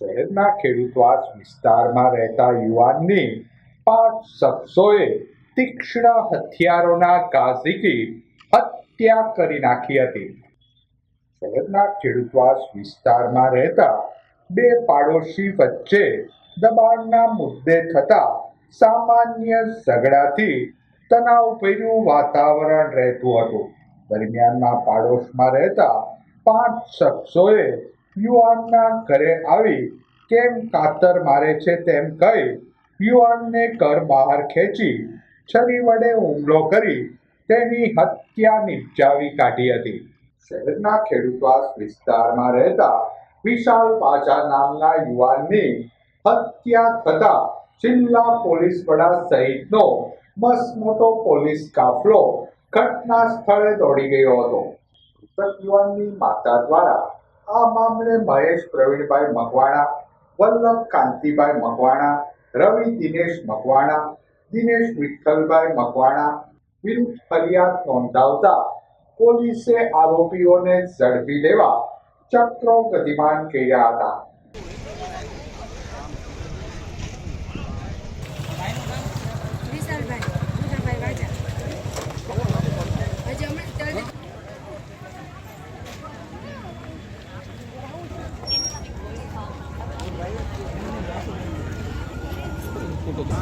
શહેરના ખેડૂતવાસ વિસ્તારમાં રહેતા યુવાનની પાંચ શખ્સોએ તીક્ષ્ણ હથિયારોના કાઝીકી હત્યા કરી નાખી હતી. શહેરના ખેડૂતવાસ વિસ્તારમાં રહેતા બે પાડોશી વચ્ચે દબાણના મુદ્દે થતા સામાન્ય ઝઘડાથી તણાવભર્યું વાતાવરણ રહેતું હતું. દરમિયાનના પાડોશમાં રહેતા પાંચ શખ્સોએ યુવાનના ઘરે આવી કેમ કાતર મારે છે તેમ કહી યુવાનને ઘર બહાર ખેંચી છરી વડે હુમલો કરી તેની હત્યા નિપજાવી કાઢી હતી. શહેરના ખેડૂતવાસ વિસ્તારમાં રહેતા વિશાલ બાજા નામના યુવાનની હત્યા થતા જિલ્લા પોલીસ વડા સહિતનો મસમોટો પોલીસ કાફલો ઘટના સ્થળે દોડી ગયો હતો. મૃતક યુવાનની માતા દ્વારા આ મામલે મહેશ પ્રવીણભાઈ મકવાણા, વલ્લભ કાંતિભાઈ મકવાણા, રવિ દિનેશ મકવાણા, દિનેશ વિઠ્ઠલભાઈ મકવાણા, વિરુદ્ધ ફરિયાદ નોંધાવતા પોલીસે આરોપીઓને ઝડપી લેવા ચક્રો ગતિમાન કર્યા હતા. Okay.